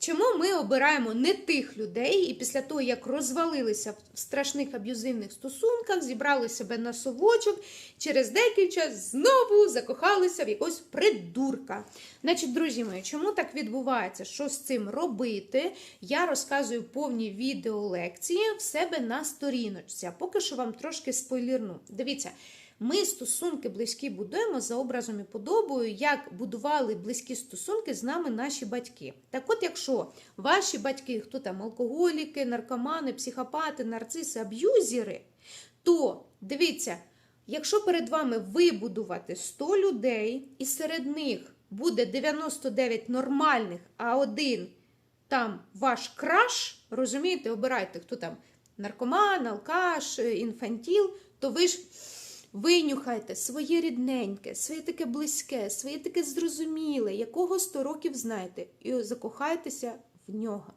Чому ми обираємо не тих людей, і після того, як розвалилися в страшних аб'юзивних стосунках, зібрали себе на совочок, через деякий час знову закохалися в якогось придурка. Значить, друзі мої, чому так відбувається? Що з цим робити? Я розказую повні відеолекції в себе на сторіночці. Поки що вам трошки спойлерну. Дивіться. Ми стосунки близькі будуємо за образом і подобою, як будували близькі стосунки з нами наші батьки. Так от, якщо ваші батьки, хто там алкоголіки, наркомани, психопати, нарциси, аб'юзери, то дивіться, якщо перед вами вибудувати 100 людей, і серед них буде 99 нормальних, а один там ваш краш, розумієте, обирайте, хто там наркоман, алкаш, інфантіл, то ви ж. Винюхайте своє рідненьке, своє таке близьке, своє таке зрозуміле, якого 100 років знаєте, і закохайтеся в нього.